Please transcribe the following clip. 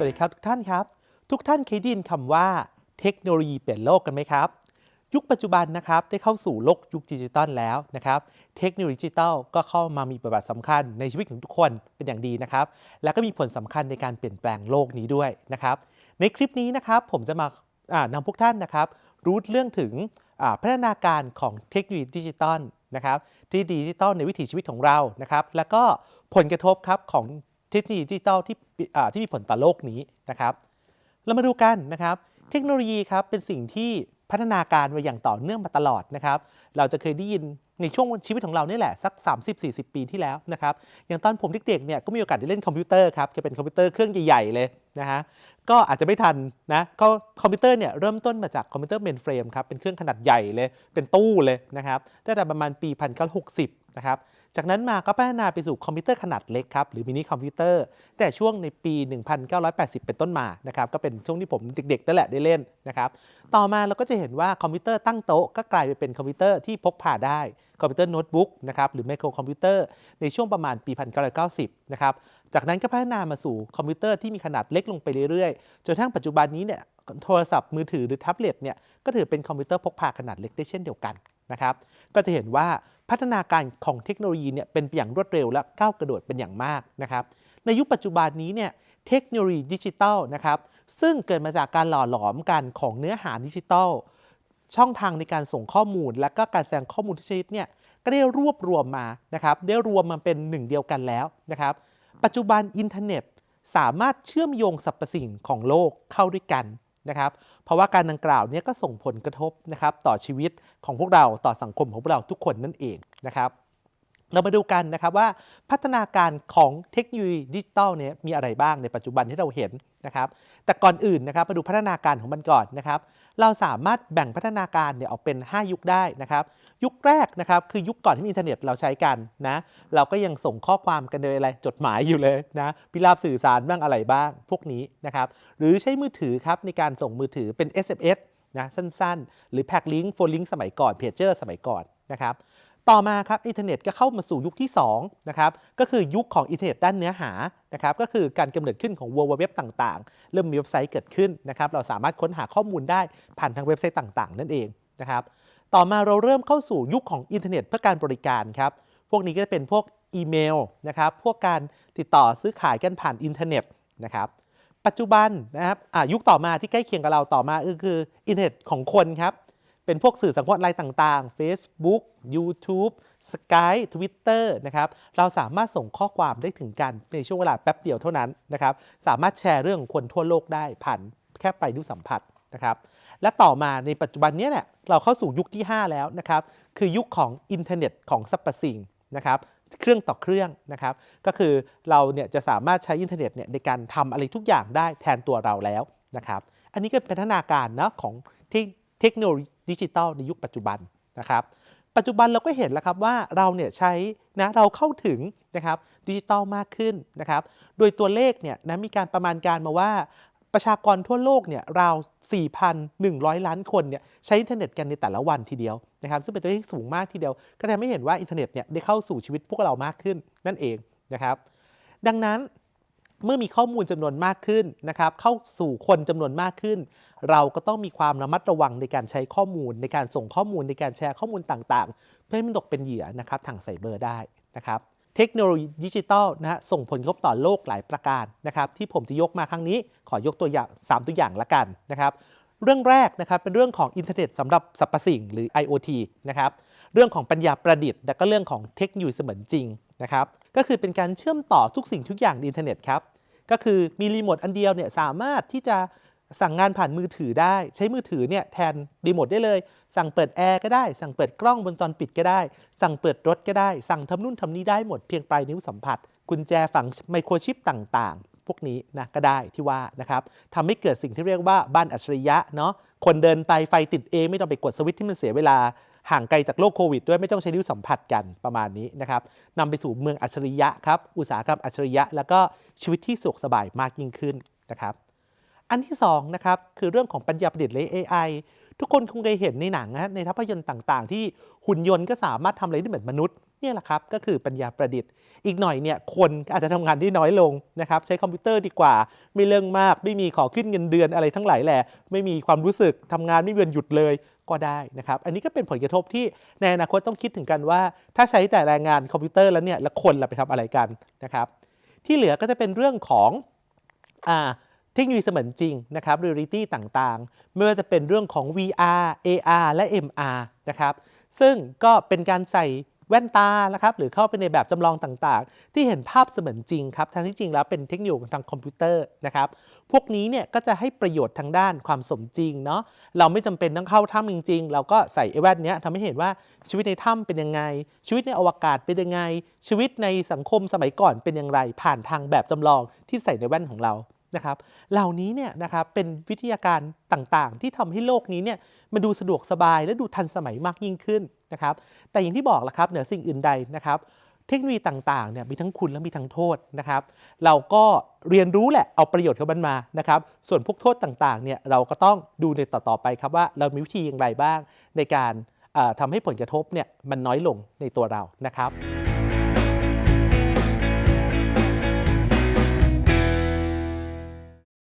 วัสดีครับทุกท่านครับ ทุกท่านเคยได้ยินคำว่าเทคโนโลยีเปลี่ยนโลกกันไหมครับ ยุคปัจจุบันนะครับได้เข้าสู่โลกยุคดิจิตอลแล้วนะครับเทคโนโลยีดิจิตอลก็เข้ามามีบทบาทสำคัญในชีวิตของทุกคนเป็นอย่างดีนะครับ และก็มีผลสำคัญในการเปลี่ยนแปลงโลกนี้ด้วยนะครับ ในคลิปนี้นะครับผมจะมาอ่านำพวกท่านนะครับ รู้เรื่องถึงพัฒนาการของเทคโนโลยีดิจิตอลนะครับที่ดิจิตอลในวิถีชีวิตของเรานะครับ แล้วก็ผลกระทบครับของ เทคโนโลยีดิจิตอลที่ที่มีผลต่อโลกนี้นะครับ เรามาดูกันนะครับ เทคโนโลยีครับเป็นสิ่งที่พัฒนาการมาอย่างต่อเนื่องมาตลอดนะครับ เราจะเคยได้ยินในช่วงชีวิตของเราเนี่ยแหละสัก 30-40 ปีที่แล้วนะครับ อย่างตอนผมเด็กๆเนี่ยก็มีโอกาสได้เล่นคอมพิวเตอร์ครับจะเป็นคอมพิวเตอร์เครื่องใหญ่ๆเลยนะฮะก็อาจจะไม่ทันนะก็คอมพิวเตอร์เนี่ยเริ่มต้นมาจากคอมพิวเตอร์เมนเฟรมครับเป็นเครื่องขนาดใหญ่เลยเป็นตู้เลยนะครับตั้งแต่ประมาณปี 1960 นะครับ จากนั้นมาก็พัฒนาไปสู่คอมพิวเตอร์ขนาดเล็กครับหรือมินิคอมพิวเตอร์ แต่ช่วงในปี 1980 เป็นต้นมานะครับก็เป็นช่วงที่ผมเด็กๆนั่นแหละได้เล่นนะครับต่อมาเราก็จะเห็นว่าคอมพิวเตอร์ตั้งโต๊ะก็กลายไปเป็นคอมพิวเตอร์ที่พกพาได้คอมพิวเตอร์โน้ตบุ๊กนะครับหรือไมโครคอมพิวเตอร์ในช่วงประมาณปี 1990 นะครับจากนั้นก็พัฒนามาสู่คอมพิวเตอร์ที่มีขนาดเล็กลงไปเรื่อยๆ จนทั่งปัจจุบันนี้เนี่ยโทรศัพท์มือถือหรือแท็บเล็ตเนี่ยก็ถือเป็นคอมพิวเตอร์พกพาขนาดเล็กได้เช่นเดียวกัน นะครับ ก็จะเห็นว่าพัฒนาการของเทคโนโลยีเนี่ยเป็นไปอย่างรวดเร็วและก้าวกระโดดเป็นอย่างมากนะครับ ในยุคปัจจุบันนี้เนี่ยเทคโนโลยีดิจิทัลนะครับ ซึ่งเกิดมาจากการหล่อหลอมกันของเนื้อหาดิจิทัลช่องทางในการส่งข้อมูล และก็การแสดงข้อมูลทุกชนิดเนี่ยก็ได้รวบรวมมานะครับ ได้รวมมาเป็นหนึ่งเดียวกันแล้วนะครับ ปัจจุบันอินเทอร์เน็ตสามารถเชื่อมโยงสรรพสิ่งของโลกเข้าด้วยกัน นะครับเพราะว่าการดังกล่าวเนี้ก็ส่งผลกระทบนะครับต่อชีวิตของพวกเราต่อสังคมของพวกเราทุกคนนั่นเองนะครับเรามาดูกันนะครับว่าพัฒนาการของเทคโนโลยีดิจิตอลเนี่ยมีอะไรบ้างในปัจจุบันที่เราเห็นนะครับแต่ก่อนอื่นนะครับมาดูพัฒนาการของมันก่อนนะครับ เราสามารถแบ่งพัฒนาการเนี่ยออกเป็น 5 ยุคได้นะครับ ยุคแรกนะครับคือยุคก่อนที่มีอินเทอร์เน็ตเราใช้กันนะ เราก็ยังส่งข้อความกันโดยอะไรจดหมายอยู่เลยนะพิราบสื่อสารบ้างอะไรบ้าง พวกนี้นะครับ หรือใช้มือถือครับในการส่งมือถือเป็น SMS นะสั้นๆ หรือแพ็กลิงก์โฟนลิงก์สมัยก่อนเพจเจอร์สมัยก่อนนะครับ ต่อมาครับอินเทอร์เน็ตก็เข้ามาสู่ยุคที่2นะครับก็คือยุคของอินเทอร์เน็ตด้านเนื้อหานะครับก็คือการกำเนิดขึ้นของ World Wide Web ต่างๆ เริ่มมีเว็บไซต์เกิดขึ้นนะครับเราสามารถค้นหาข้อมูลได้ผ่านทางเว็บไซต์ต่างๆ นั่นเองนะครับต่อมาเราเริ่มเข้าสู่ยุคของอินเทอร์เน็ตเพื่อการบริการครับพวกนี้ก็จะเป็นพวกอีเมลนะครับพวกการติดต่อซื้อขายกันผ่านอินเทอร์เน็ตนะครับปัจจุบันนะครับยุคต่อมาที่ใกล้เคียงกับเราต่อมาก็คืออินเทอร์เน็ตของคนครับ เป็นพวกสื่อสังคมออนไลน์ต่างๆ Facebook YouTube Skype Twitter นะครับ เราสามารถส่งข้อความได้ถึงกันในช่วงเวลาแป๊บเดียวเท่านั้นนะครับ สามารถแชร์เรื่องคนทั่วโลกได้ผ่านแค่ไปนิ้วสัมผัสนะครับ และต่อมาในปัจจุบันนี้เนี่ยเราเข้าสู่ยุคที่ 5 แล้วนะครับ คือยุคของอินเทอร์เน็ตของสรรพสิ่งนะครับเครื่องต่อเครื่องนะครับ ก็คือเราเนี่ยจะสามารถใช้อินเทอร์เน็ตเนี่ยในการทำอะไรทุกอย่างได้แทนตัวเราแล้วนะครับ อันนี้ก็เป็นพัฒนาการนะของเทคโนโลยี ดิจิทัลในยุคปัจจุบันนะครับปัจจุบันเราก็เห็นแล้วครับว่าเราเนี่ยใช้นะเราเข้าถึงนะครับดิจิทัลมากขึ้นนะครับโดยตัวเลขเนี่ยนะมีการประมาณการมาว่าประชากรทั่วโลกเนี่ยราว 4,100 ล้านคนเนี่ยใช้อินเทอร์เน็ตกันในแต่ละวันทีเดียวนะครับซึ่งเป็นตัวเลขที่สูงมากทีเดียว ก็ทำให้เห็นว่าอินเทอร์เน็ตเนี่ยได้เข้าสู่ชีวิตพวกเรามากขึ้นนั่นเองนะครับดังนั้น เมื่อมีข้อมูลจำนวนมากขึ้นนะครับ เข้าสู่คนจำนวนมากขึ้น เราก็ต้องมีความระมัดระวังในการใช้ข้อมูล ในการส่งข้อมูลในการแชร์ข้อมูลต่างๆ เพื่อให้มันตกเป็นเหยื่อนะครับทางไซเบอร์ได้นะครับเทคโนโลยีดิจิทัลนะฮะส่งผลกระทบต่อโลกหลายประการนะครับ ที่ผมจะยกมาครั้งนี้ขอยกตัวอย่าง 3 ตัวอย่างละกันนะครับเรื่องแรกนะครับเป็นเรื่องของอินเทอร์เน็ตสำหรับสรรพสิ่งหรือ IoT นะครับเรื่องของปัญญาประดิษฐ์และก็เรื่องของเทคโนโลยีเสมือนจริงนะครับก็คือเป็นการเชื่อมต่อทุกสิ่งทุกอย่างในอินเทอร์เน็ตครับ ก็คือมีรีโมทอันเดียวเนี่ยสามารถที่จะสั่งงานผ่านมือถือได้ ใช้มือถือเนี่ยแทนรีโมทได้เลย สั่งเปิดแอร์ก็ได้ สั่งเปิดกล้องวงจรปิดก็ได้ สั่งเปิดรถก็ได้ สั่งทำนู่นทำนี่ได้หมดเพียงปลายนิ้วสัมผัส กุญแจฝังไมโครชิปต่างๆ พวกนี้นะก็ได้ที่ว่านะครับทำให้เกิดสิ่งที่เรียกว่าบ้านอัจฉริยะเนาะคนเดินไตไฟติดเองไม่ต้องไปกดสวิตช์ที่มันเสียเวลา ห่างไกลจากโลกโควิดด้วยไม่ต้องใช้นิ้วสัมผัสกันประมาณนี้นะครับนำไปสู่เมืองอัจฉริยะครับอุตสาหกรรมอัจฉริยะ แล้วก็ชีวิตที่สะดวกสบายมากยิ่งขึ้นนะครับอันที่2นะครับคือเรื่องของปัญญาประดิษฐ์และ AI ทุกคนคงเคยเห็นในหนังนะในภาพยนตร์ต่างๆ ที่หุ่นยนต์ก็สามารถทำอะไรได้เหมือนมนุษย์เนี่ยแหละครับก็คือปัญญาประดิษฐ์ อีกหน่อยเนี่ยคนอาจจะทำงานได้น้อยลงนะครับใช้คอมพิวเตอร์ดีกว่า ไม่เรื่องมาก ไม่มีขอขึ้นเงินเดือนอะไรทั้งหลายแหละไม่มีความรู้สึกทำงานไม่มีวันหยุดเลย ก็ได้นะครับ อันนี้ก็เป็นผลกระทบที่ในอนาคตต้องคิดถึงกันว่า ถ้าใช้แต่แรงงานคอมพิวเตอร์แล้วเนี่ยแล้วคนเราไปทำอะไรกันนะครับ ที่เหลือก็จะเป็นเรื่องของอ่าเทคโนโลยีเสมือนจริงนะครับ reality ต่างๆ ไม่ว่าจะเป็นเรื่องของ VR AR และ MR นะครับ ซึ่งก็เป็นการใส่ แว่นตานะครับหรือเข้าไปในแบบจำลองต่างๆ ที่เห็นภาพเสมือนจริงครับทั้งที่จริงแล้วเป็นเทคโนโลยีทางคอมพิวเตอร์นะครับพวกนี้เนี่ยก็จะให้ประโยชน์ทางด้านความสมจริงเนาะเราไม่จำเป็นต้องเข้าถ้ำจริง ๆ เราก็ใส่ไอ้แว่นเนี้ยทำให้เห็นว่าชีวิตในถ้ำเป็นยังไง ชีวิตในอวกาศเป็นยังไง ชีวิตในสังคมสมัยก่อนเป็นอย่างไร ผ่านทางแบบจำลองที่ใส่ในแว่นของเรา นะครับเหล่านี้เนี่ยนะครับเป็นวิทยาการต่างๆ ที่ทำให้โลกนี้เนี่ยมันดูสะดวกสบายและดูทันสมัยมากยิ่งขึ้นนะครับแต่อย่างที่บอกละครับเหนือสิ่งอื่นใดนะครับเทคโนโลยีต่างๆเนี่ยมีทั้งคุณและมีทั้งโทษนะครับเราก็เรียนรู้แหละเอาประโยชน์ของมันมานะครับส่วนพวกโทษต่างๆเนี่ยเราก็ต้องดูในต่อๆไปครับว่าเรามีวิธีอย่างไรบ้างในการเอ่อทำให้ผลกระทบเนี่ยมันน้อยลงในตัวเรานะครับ